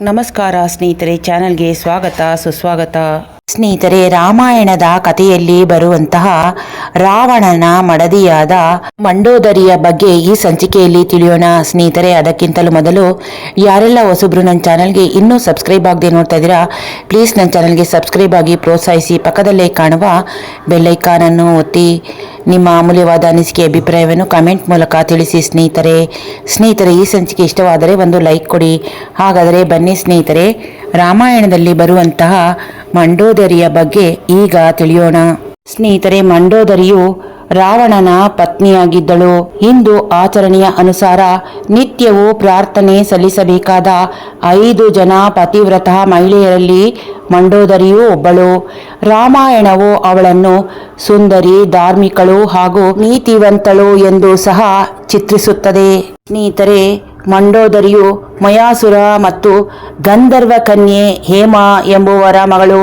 ನಮಸ್ಕಾರ ಸ್ನೇಹಿತರೆ ಚಾನೆಲ್ಗೆ ಸ್ವಾಗತ ಸುಸ್ವಾಗತ. ಸ್ನೇಹಿತರೆ ರಾಮಾಯಣದ ಕಥೆಯಲ್ಲಿ ಬರುವಂತಹ ರಾವಣನ ಮಡದಿಯಾದ ಮಂಡೋದರಿಯ ಬಗ್ಗೆ ಈ ಸಂಚಿಕೆಯಲ್ಲಿ ತಿಳಿಯೋಣ. ಸ್ನೇಹಿತರೆ, ಅದಕ್ಕಿಂತಲೂ ಮೊದಲು ಯಾರೆಲ್ಲ ಹೊಸಬ್ರು ನನ್ನ ಚಾನಲ್ಗೆ ಇನ್ನೂ ಸಬ್ಸ್ಕ್ರೈಬ್ ಆಗದೆ ನೋಡ್ತಾ ಇದ್ದೀರಾ, ಪ್ಲೀಸ್ ನನ್ನ ಚಾನಲ್ಗೆ ಸಬ್ಸ್ಕ್ರೈಬ್ ಆಗಿ ಪ್ರೋತ್ಸಾಹಿಸಿ, ಪಕ್ಕದಲ್ಲೇ ಕಾಣುವ ಬೆಲ್ಲೈಕಾನನ್ನು ಒತ್ತಿ ನಿಮ್ಮ ಅಮೂಲ್ಯವಾದ ಅನಿಸಿಕೆ ಅಭಿಪ್ರಾಯವನ್ನು ಕಮೆಂಟ್ ಮೂಲಕ ತಿಳಿಸಿ ಸ್ನೇಹಿತರೆ. ಸ್ನೇಹಿತರೆ, ಈ ಸಂಚಿಕೆ ಇಷ್ಟವಾದರೆ ಒಂದು ಲೈಕ್ ಕೊಡಿ. ಹಾಗಾದರೆ ಬನ್ನಿ ಸ್ನೇಹಿತರೆ, ರಾಮಾಯಣದಲ್ಲಿ ಬರುವಂತಹ ಮಂಡೋದರಿಯ ಬಗ್ಗೆ ಈಗ ತಿಳಿಯೋಣ. ಸ್ನೇಹಿತರೆ, ಮಂಡೋದರಿಯು ರಾವಣನ ಪತ್ನಿಯಾಗಿದ್ದಳು. ಹಿಂದೂ ಆಚರಣೆಯ ಅನುಸಾರ ನಿತ್ಯವೂ ಪ್ರಾರ್ಥನೆ ಸಲ್ಲಿಸಬೇಕಾದ ಐದು ಜನ ಪತಿವ್ರತ ಮಹಿಳೆಯರಲ್ಲಿ ಮಂಡೋದರಿಯೂ ಒಬ್ಬಳು. ರಾಮಾಯಣವು ಅವಳನ್ನು ಸುಂದರಿ, ಧಾರ್ಮಿಕಳು ಹಾಗೂ ನೀತಿವಂತಳು ಎಂದು ಸಹ ಚಿತ್ರಿಸುತ್ತದೆ. ಸ್ನೇಹಿತರೆ, ಮಂಡೋದರಿಯು ಮಯಾಸುರ ಮತ್ತು ಗಂಧರ್ವ ಕನ್ಯೆ ಹೇಮಾ ಎಂಬುವರ ಮಗಳು.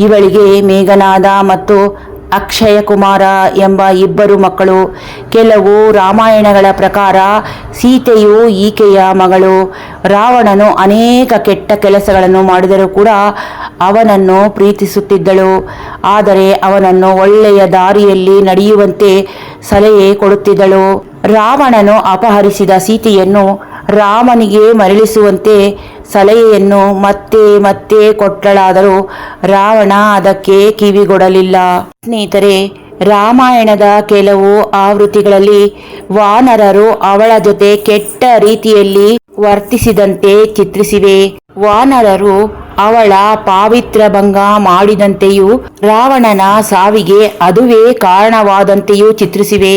ಇವಳಿಗೆ ಮೇಘನಾದ ಮತ್ತು ಅಕ್ಷಯ ಕುಮಾರ ಎಂಬ ಇಬ್ಬರು ಮಕ್ಕಳು. ಕೆಲವು ರಾಮಾಯಣಗಳ ಪ್ರಕಾರ ಸೀತೆಯು ಈಕೆಯ ಮಗಳು. ರಾವಣನು ಅನೇಕ ಕೆಟ್ಟ ಕೆಲಸಗಳನ್ನು ಮಾಡಿದರೂ ಕೂಡ ಅವನನ್ನು ಪ್ರೀತಿಸುತ್ತಿದ್ದಳು. ಆದರೆ ಅವನನ್ನು ಒಳ್ಳೆಯ ದಾರಿಯಲ್ಲಿ ನಡೆಯುವಂತೆ ಸಲಹೆ ಕೊಡುತ್ತಿದ್ದಳು. ರಾವಣನು ಅಪಹರಿಸಿದ ಸೀತೆಯನ್ನು ರಾಮನಿಗೆ ಮರಳಿಸುವಂತೆ ಸಲಹೆಯನ್ನು ಮತ್ತೆ ಮತ್ತೆ ಕೊಟ್ಟಳಾದರೂ ರಾವಣ ಅದಕ್ಕೆ ಕಿವಿಗೊಡಲಿಲ್ಲ. ಸ್ನೇಹಿತರೆ, ರಾಮಾಯಣದ ಕೆಲವು ಆವೃತ್ತಿಗಳಲ್ಲಿ ವಾನರರು ಅವಳ ಜೊತೆ ಕೆಟ್ಟ ರೀತಿಯಲ್ಲಿ ವರ್ತಿಸಿದಂತೆ ಚಿತ್ರಿಸಿವೆ. ವಾನರರು ಅವಳ ಪಾವಿತ್ರ ಭಂಗ ಮಾಡಿದಂತೆಯೂ ರಾವಣನ ಸಾವಿಗೆ ಅದುವೇ ಕಾರಣವಾದಂತೆಯೂ ಚಿತ್ರಿಸಿವೆ.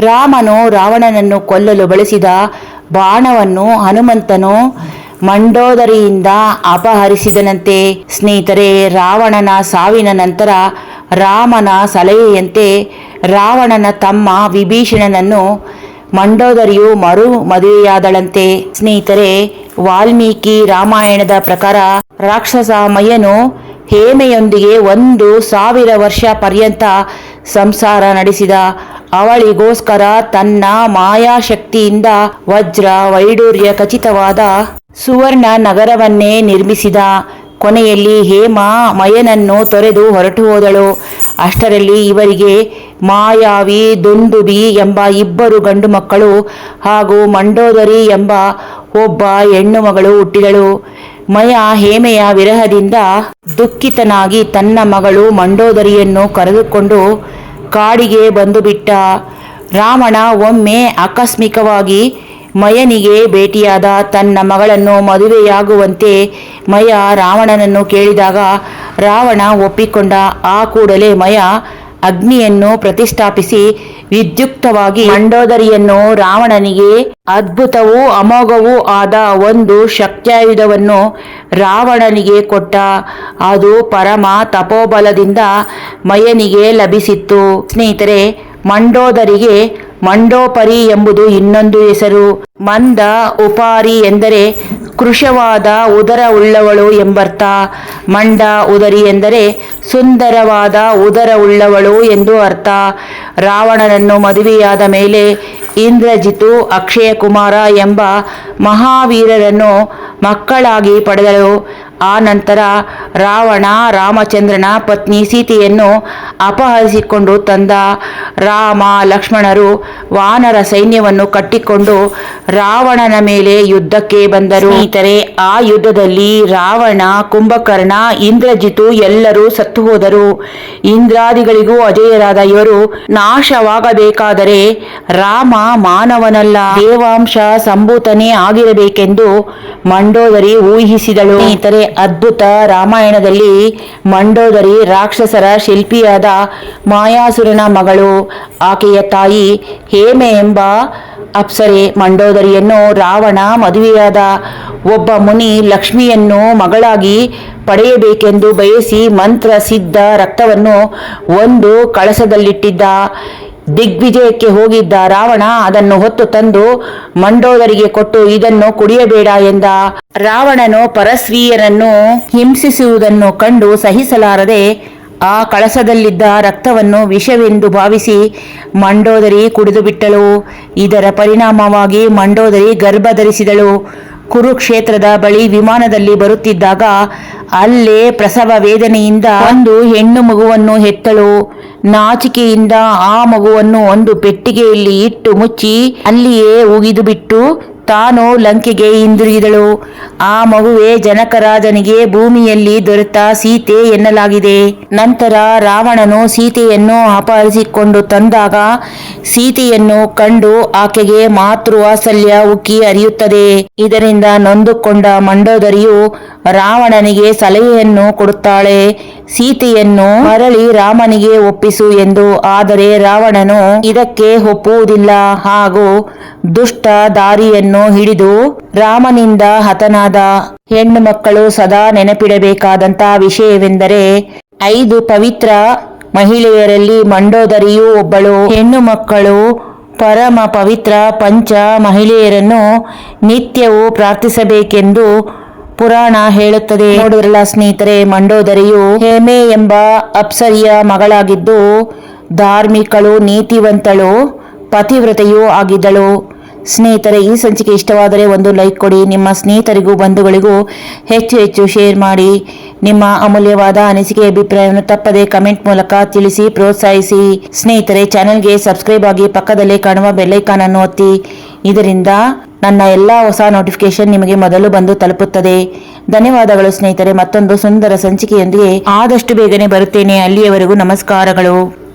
ರಾಮನು ರಾವಣನನ್ನು ಕೊಲ್ಲಲು ಬಳಸಿದ ಬಾಣವನ್ನು ಹನುಮಂತನು ಮಂಡೋದರಿಯಿಂದ ಅಪಹರಿಸಿದನಂತೆ. ಸ್ನೇಹಿತರೆ, ರಾವಣನ ಸಾವಿನ ನಂತರ ರಾಮನ ಸಲಹೆಯಂತೆ ರಾವಣನ ತಮ್ಮ ವಿಭೀಷಣನನ್ನು ಮಂಡೋದರಿಯು ಮರು ಮದುವೆಯಾದಳಂತೆ. ಸ್ನೇಹಿತರೆ, ವಾಲ್ಮೀಕಿ ರಾಮಾಯಣದ ಪ್ರಕಾರ ರಾಕ್ಷಸ ಮಯನು ಹೇಮೆಯೊಂದಿಗೆ ಒಂದು ಸಾವಿರ ವರ್ಷ ಪರ್ಯಂತ ಸಂಸಾರ ನಡೆಸಿದ ಅವಳಿಗೋಸ್ಕರ ತನ್ನ ಮಾಯಾಶಕ್ತಿಯಿಂದ ವಜ್ರ ವೈಡೂರ್ಯ ಖಚಿತವಾದ ಸುವರ್ಣ ನಗರವನ್ನೇ ನಿರ್ಮಿಸಿದ. ಕೊನೆಯಲ್ಲಿ ಹೇಮ ಮಯನನ್ನು ತೊರೆದು ಹೊರಟು ಹೋದಳು. ಅಷ್ಟರಲ್ಲಿ ಇವರಿಗೆ ಮಾಯಾವಿ ದುಂದುಬಿ ಎಂಬ ಇಬ್ಬರು ಗಂಡು ಮಕ್ಕಳು ಹಾಗೂ ಮಂಡೋದರಿ ಎಂಬ ಒಬ್ಬ ಹೆಣ್ಣು ಮಗಳು ಹುಟ್ಟಿದಳು. ಮಯ ಹೇಮೆಯ ವಿರಹದಿಂದ ದುಃಖಿತನಾಗಿ ತನ್ನ ಮಗಳು ಮಂಡೋದರಿಯನ್ನು ಕರೆದುಕೊಂಡು ಕಾಡಿಗೆ ಬಂದು ಬಿಟ್ಟ ರಾವಣ ಒಮ್ಮೆ ಆಕಸ್ಮಿಕವಾಗಿ ಮಯನಿಗೆ ಭೇಟಿಯಾದ ತನ್ನ ಮಗಳನ್ನು ಮದುವೆಯಾಗುವಂತೆ ಮಯ ರಾವಣನನ್ನು ಕೇಳಿದಾಗ ರಾವಣ ಒಪ್ಪಿಕೊಂಡ. ಆ ಕೂಡಲೇ ಮಯ ಅಗ್ನಿಯನ್ನು ಪ್ರತಿಷ್ಠಾಪಿಸಿ ವಿದ್ಯುಕ್ತವಾಗಿ ಮಂಡೋದರಿಯನ್ನು ರಾವಣನಿಗೆ ಅದ್ಭುತವೂ ಅಮೋಘವೂ ಆದ ಒಂದು ಶಕ್ತ್ಯಾಯುಧವನ್ನು ರಾವಣನಿಗೆ ಕೊಟ್ಟ. ಅದು ಪರಮ ತಪೋಬಲದಿಂದ ಮಯನಿಗೆ ಲಭಿಸಿತ್ತು. ಸ್ನೇಹಿತರೆ, ಮಂಡೋದರಿಗೆ ಮಂಡೋಪರಿ ಎಂಬುದು ಇನ್ನೊಂದು ಹೆಸರು. ಮಂದ ಉಪಾರಿ ಎಂದರೆ ಕೃಶವಾದ ಉದರ ಉಳ್ಳವಳು ಎಂಬರ್ಥ. ಮಂಡ ಉದರಿ ಎಂದರೆ ಸುಂದರವಾದ ಉದರ ಉಳ್ಳವಳು ಎಂದು ಅರ್ಥ. ರಾವಣನನ್ನು ಮದುವೆಯಾದ ಮೇಲೆ ಇಂದ್ರಜಿತು ಅಕ್ಷಯ ಕುಮಾರ ಎಂಬ ಮಹಾವೀರರನ್ನು ಮಕ್ಕಳಾಗಿ ಪಡೆದಳು. ಆ ನಂತರ ರಾವಣ ರಾಮಚಂದ್ರನ ಪತ್ನಿ ಸೀತೆಯನ್ನು ಅಪಹರಿಸಿಕೊಂಡು ತಂದ ರಾಮ ಲಕ್ಷ್ಮಣರು ವಾನರ ಸೈನ್ಯವನ್ನು ಕಟ್ಟಿಕೊಂಡು ರಾವಣನ ಮೇಲೆ ಯುದ್ಧಕ್ಕೆ ಬಂದರು. ಇತರೆ ಆ ಯುದ್ಧದಲ್ಲಿ ರಾವಣ ಕುಂಭಕರ್ಣ ಇಂದ್ರಜಿತು ಎಲ್ಲರೂ ಸತ್ತು ಹೋದರು. ಇಂದ್ರಾದಿಗಳಿಗೂ ಅಜೇಯರಾದ ಇವರು ನಾಶವಾಗಬೇಕಾದರೆ ರಾಮ ಮಾನವನಲ್ಲ. ದೇವಾಂಶ ಸಂಭೂತನೇ ಆಗಿರಬೇಕೆಂದು ಮಂಡೋದರಿ ಊಹಿಸಿದಳು. ಇತರೆ ಅದ್ಭುತ ರಾಮಾಯಣದಲ್ಲಿ ಮಂಡೋದರಿ ರಾಕ್ಷಸರ ಶಿಲ್ಪಿಯಾದ ಮಾಯಾಸುರನ ಮಗಳು. ಆಕೆಯ ತಾಯಿ ಹೇಮೆ ಎಂಬ ಅಪ್ಸರೆ ಮಂಡೋದರಿಯನ್ನು ರಾವಣ ಮದುವೆಯಾದ ಒಬ್ಬ ಮುನಿ ಲಕ್ಷ್ಮಿಯನ್ನು ಮಗಳಾಗಿ ಪಡೆಯಬೇಕೆಂದು ಬಯಸಿ ಮಂತ್ರ ಸಿದ್ಧ ರಕ್ತವನ್ನು ಒಂದು ಕಳಸದಲ್ಲಿಟ್ಟಿದ್ದ. ದಿಗ್ವಿಜಯಕ್ಕೆ ಹೋಗಿದ್ದ ರಾವಣ ಅದನ್ನು ಹೊತ್ತು ತಂದು ಮಂಡೋದರಿಗೆ ಕೊಟ್ಟು ಇದನ್ನು ಕುಡಿಯಬೇಡ ಎಂದ. ರಾವಣನು ಪರಸ್ವೀಯರನ್ನು ಹಿಂಸಿಸುವುದನ್ನು ಕಂಡು ಸಹಿಸಲಾರದೆ ಆ ಕಳಸದಲ್ಲಿದ್ದ ರಕ್ತವನ್ನು ವಿಷವೆಂದು ಭಾವಿಸಿ ಮಂಡೋದರಿ ಕುಡಿದು ಬಿಟ್ಟಳು ಇದರ ಪರಿಣಾಮವಾಗಿ ಮಂಡೋದರಿ ಗರ್ಭ ಧರಿಸಿದಳು ಕುರುಕ್ಷೇತ್ರದ ಬಳಿ ವಿಮಾನದಲ್ಲಿ ಬರುತ್ತಿದ್ದಾಗ ಅಲ್ಲೇ ಪ್ರಸವ ವೇದನೆಯಿಂದ ಒಂದು ಹೆಣ್ಣು ಮಗುವನ್ನು ಹೆತ್ತಳು. ನಾಚಿಕೆಯಿಂದ ಆ ಮಗುವನ್ನು ಒಂದು ಪೆಟ್ಟಿಗೆಯಲ್ಲಿ ಇಟ್ಟು ಮುಚ್ಚಿ ಅಲ್ಲಿಯೇ ಉಗಿದು ಬಿಟ್ಟು ತಾನು ಲಂಕೆಗೆ ಹಿಂದಿರುಗಿದಳು. ಆ ಮಗುವೆ ಜನಕರಾಜನಿಗೆ ಭೂಮಿಯಲ್ಲಿ ದೊರೆತ ಸೀತೆ ಎನ್ನಲಾಗಿದೆ. ನಂತರ ರಾವಣನು ಸೀತೆಯನ್ನು ಅಪಹರಿಸಿಕೊಂಡು ತಂದಾಗ ಸೀತೆಯನ್ನು ಕಂಡು ಆಕೆಗೆ ಮಾತೃವಾತ್ಸಲ್ಯ ಉಕ್ಕಿ ಅರಿಯುತ್ತದೆ. ಇದರಿಂದ ನೊಂದುಕೊಂಡ ಮಂಡೋದರಿಯು ರಾವಣನಿಗೆ ಸಲಹೆಯನ್ನು ಕೊಡುತ್ತಾಳೆ. ಸೀತೆಯನ್ನು ಮರಳಿ ರಾಮನಿಗೆ ಒಪ್ಪಿಸು ಎಂದು. ಆದರೆ ರಾವಣನು ಇದಕ್ಕೆ ಒಪ್ಪುವುದಿಲ್ಲ. ಹಾಗೂ ದುಷ್ಟ ದಾರಿಯನ್ನು ಹಿಡಿದು ರಾಮನಿಂದ ಹತನಾದ ಹೆಣ್ಣು ಮಕ್ಕಳು ಸದಾ ನೆನಪಿಡಬೇಕಾದಂತ ವಿಷಯವೆಂದರೆ, ಐದು ಪವಿತ್ರ ಮಹಿಳೆಯರಲ್ಲಿ ಮಂಡೋದರಿಯೂ ಒಬ್ಬಳು. ಹೆಣ್ಣು ಮಕ್ಕಳು ಪರಮ ಪವಿತ್ರ ಪಂಚ ಮಹಿಳೆಯರನ್ನು ನಿತ್ಯವೂ ಪ್ರಾರ್ಥಿಸಬೇಕೆಂದು ಪುರಾಣ ಹೇಳುತ್ತದೆ. ನೋಡಿರಲ್ಲ ಸ್ನೇಹಿತರೆ, ಮಂಡೋದರಿಯು ಹೇಮೆ ಎಂಬ ಅಪ್ಸರಿಯ ಮಗಳಾಗಿದ್ದು, ಧಾರ್ಮಿಕಳು, ನೀತಿವಂತಳು, ಪತಿವ್ರತೆಯೂ ಆಗಿದ್ದಳು. ಸ್ನೇಹಿತರೆ, ಈ ಸಂಚಿಕೆ ಇಷ್ಟವಾದರೆ ಒಂದು ಲೈಕ್ ಕೊಡಿ. ನಿಮ್ಮ ಸ್ನೇಹಿತರಿಗೂ, ಬಂಧುಗಳಿಗೂ ಹೆಚ್ಚು ಹೆಚ್ಚು ಶೇರ್ ಮಾಡಿ. ನಿಮ್ಮ ಅಮೂಲ್ಯವಾದ ಅನಿಸಿಕೆ, ಅಭಿಪ್ರಾಯವನ್ನು ತಪ್ಪದೆ ಕಮೆಂಟ್ ಮೂಲಕ ತಿಳಿಸಿ, ಪ್ರೋತ್ಸಾಹಿಸಿ. ಸ್ನೇಹಿತರೆ, ಚಾನೆಲ್ಗೆ ಸಬ್ಸ್ಕ್ರೈಬ್ ಆಗಿ ಪಕ್ಕದಲ್ಲೇ ಕಾಣುವ ಬೆಲ್ಲೈಕಾನ್ ಅನ್ನು ಒತ್ತಿ. ಇದರಿಂದ ನನ್ನ ಎಲ್ಲ ಹೊಸ ನೋಟಿಫಿಕೇಶನ್ ನಿಮಗೆ ಮೊದಲು ಬಂದು ತಲುಪುತ್ತದೆ. ಧನ್ಯವಾದಗಳು ಸ್ನೇಹಿತರೆ, ಮತ್ತೊಂದು ಸುಂದರ ಸಂಚಿಕೆಯೊಂದಿಗೆ ಆದಷ್ಟು ಬೇಗನೆ ಬರುತ್ತೇನೆ. ಅಲ್ಲಿಯವರೆಗೂ ನಮಸ್ಕಾರಗಳು.